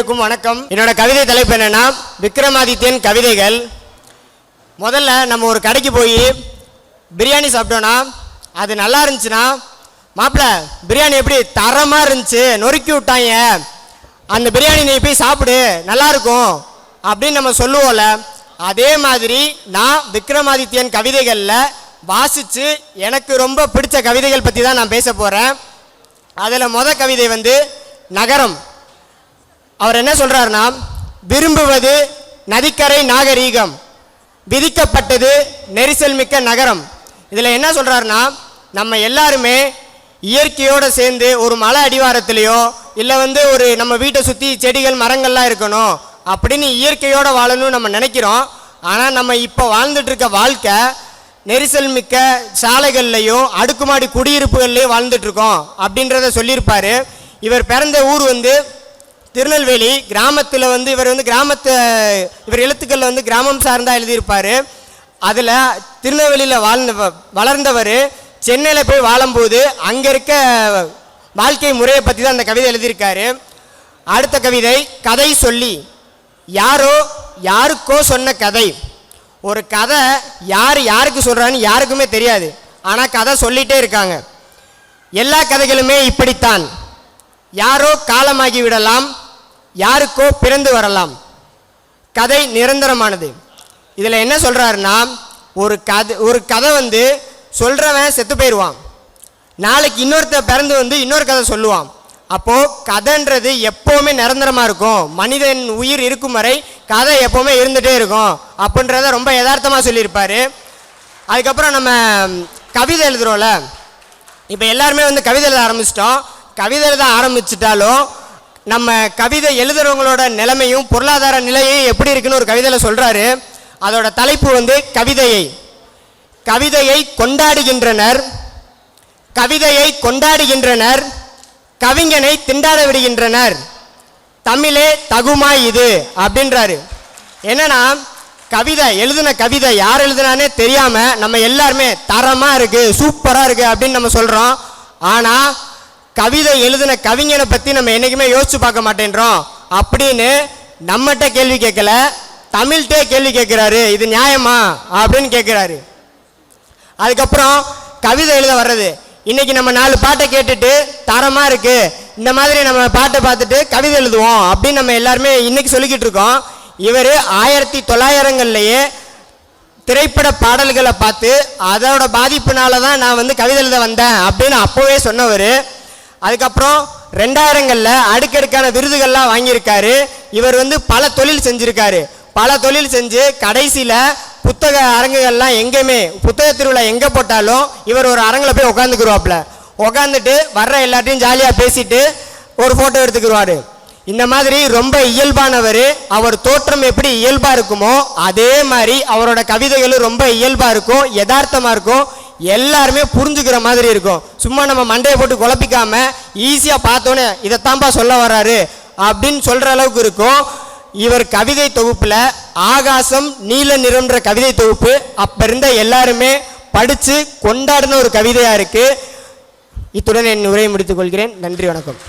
அனைவருக்கும் வணக்கம். என்னோட கவிதை தலைப்பு என்னன்னா விக்ரமாதித்யன் கவிதைகள். முதல்ல நம்ம ஒரு கடைக்கு போய் பிரியாணி சாப்பிட்டோன்னா அது நல்லா இருந்துச்சுன்னா மாப்பிள்ள பிரியாணி எப்படி தரமாக இருந்துச்சு? நொறுக்கி விட்டாங்க. அந்த பிரியாணி நீ போய் சாப்பிடு நல்லா இருக்கும். அப்படின்னு நம்ம சொல்லுவோம்ல அதே மாதிரி நான் விக்ரமாதித்யன் கவிதைகளில் வாசித்து எனக்கு ரொம்ப பிடிச்ச கவிதைகள் பற்றி தான் நான் பேச போகிறேன் அதில் முத கவிதை வந்து நகரம். அவர் என்ன சொல்கிறாருன்னா விரும்புவது நதிக்கரை நாகரீகம் விதிக்கப்பட்டது நெரிசல் மிக்க நகரம். இதில் என்ன சொல்கிறாருன்னா நம்ம எல்லாருமே இயற்கையோடு சேர்ந்து ஒரு மலை அடிவாரத்திலேயோ இல்லை வந்து ஒரு நம்ம வீட்டை சுற்றி செடிகள் மரங்கள்லாம் இருக்கணும் அப்படின்னு இயற்கையோடு வாழணும்னு நம்ம நினைக்கிறோம். ஆனால் நம்ம இப்போ வாழ்ந்துட்டுருக்க வாழ்க்கை நெரிசல் மிக்க சாலைகள்லையும் அடுக்குமாடி குடியிருப்புகள்லையும் வாழ்ந்துட்டுருக்கோம் அப்படின்றத சொல்லியிருப்பார். இவர் பிறந்த ஊர் வந்து திருநெல்வேலி கிராமத்தில் வந்து இவர் வந்து கிராமத்து இவர் எழுத்துக்களில் வந்து கிராமம் சார்ந்தா எழுதியிருப்பார். அதில் திருநெல்வேலியில் வாழ்ந்த வளர்ந்தவர் சென்னையில் போய் வாழும்போது அங்கே இருக்க வாழ்க்கை முறையை பற்றி தான் அந்த கவிதை எழுதியிருக்காரு. அடுத்த கவிதை கதை சொல்லி. யாரோ யாருக்கோ சொன்ன கதை. ஒரு கதை யார் யாருக்கு சொல்கிறான்னு யாருக்குமே தெரியாது. ஆனால் கதை சொல்லிகிட்டே இருக்காங்க. எல்லா கதைகளுமே இப்படித்தான். யாரோ காலமாகி விடலாம் யாருக்கோ பிறந்து வரலாம். கதை நிரந்தரமானது. இதில் என்ன சொல்கிறாருன்னா ஒரு கதை ஒரு கதை வந்து சொல்கிறவன் செத்து போயிடுவான் நாளைக்கு இன்னொருத்த பிறந்து வந்து இன்னொரு கதை சொல்லுவான். அப்போது கதைன்றது எப்போவுமே நிரந்தரமாக இருக்கும். மனிதன் உயிர் இருக்கும் வரை கதை எப்போவுமே இருந்துகிட்டே இருக்கும். அப்படின்றத ரொம்ப யதார்த்தமாக சொல்லியிருப்பார். அதுக்கப்புறம் நம்ம கவிதை எழுதுகிறோம்ல இப்போ எல்லாருமே வந்து கவிதை எழுத ஆரம்பிச்சிட்டோம். கவிதை எழுத ஆரம்பிச்சிட்டாலும் நம்ம கவிதை எழுதுறவங்களோட நிலைமையும் பொருளாதார நிலையும் எப்படி இருக்குன்னு ஒரு கவிதையில் சொல்கிறாரு அதோட தலைப்பு வந்து கவிதையை. கவிதையை கொண்டாடுகின்றனர். கவிதையை கொண்டாடுகின்றனர். கவிஞனை திண்டாட விடுகின்றனர். தமிழே தகுமா இது அப்படின்றாரு. என்னன்னா கவிதை எழுதின கவிதை யார் எழுதுனானே தெரியாமல் நம்ம எல்லாருமே தரமாக இருக்குது சூப்பராக இருக்குது அப்படின்னு நம்ம சொல்கிறோம் ஆனால் கவிதை எழுதின கவிஞனை பற்றி நம்ம என்னைக்குமே யோசிச்சு பார்க்க மாட்டேன்றோம். அப்படின்னு நம்மகிட்ட கேள்வி கேட்கல தமிழ்கிட்டே கேள்வி கேட்குறாரு இது நியாயமா? அப்படின்னு கேட்குறாரு. அதுக்கப்புறம் கவிதை எழுத வர்றது. இன்னைக்கு நம்ம நாலு பாட்டை கேட்டுட்டு தரமாக இருக்கு. இந்த மாதிரி நம்ம பாட்டை பார்த்துட்டு கவிதை எழுதுவோம் அப்படின்னு நம்ம எல்லாருமே இன்னைக்கு சொல்லிக்கிட்டு இருக்கோம். இவர் ஆயிரத்தி தொள்ளாயிரங்கள்லேயே திரைப்பட பாடல்களை பார்த்து அதோட பாதிப்புனால தான் நான் வந்து கவிதை எழுத வந்தேன் அப்படின்னு அப்போவே சொன்னவர். அதுக்கப்புறம் ரெண்டாயிரங்களில் அடுக்கடுக்கான விருதுகள்லாம் வாங்கியிருக்காரு. இவர் வந்து பல தொழில் செஞ்சுருக்காரு. பல தொழில் செஞ்சு கடைசியில் புத்தக அரங்குகள்லாம் எங்கேயுமே புத்தக திருவிழா எங்கே போட்டாலும் இவர் ஒரு அரங்கில் போய் உட்காந்துக்குருவாப்புல உட்காந்துட்டு வர்ற எல்லாத்தையும் ஜாலியாக பேசிட்டு ஒரு ஃபோட்டோ எடுத்துக்கிடுவாரு இந்த மாதிரி ரொம்ப இயல்பானவர் அவர் தோற்றம் எப்படி இயல்பாக இருக்குமோ அதே மாதிரி அவரோட கவிதைகளும் ரொம்ப இயல்பாக இருக்கும் யதார்த்தமாக இருக்கும். எல்லாருமே புரிஞ்சுக்கிற மாதிரி இருக்கும். சும்மா நம்ம மண்டையை போட்டு குழப்பிக்காம ஈஸியாக பார்த்தோன்னே இதைத்தான்ப்பா சொல்ல வர்றாரு அப்படின்னு சொல்கிற அளவுக்கு இருக்கும். இவர் கவிதை தொகுப்பில் ஆகாசம் நீல நிறம்ன்ற கவிதை தொகுப்பு அப்போ இருந்த எல்லாருமே படித்து கொண்டாடின ஒரு கவிதையாக இருக்குது இத்துடன் என் உரையை முடித்துக் கொள்கிறேன். நன்றி வணக்கம்.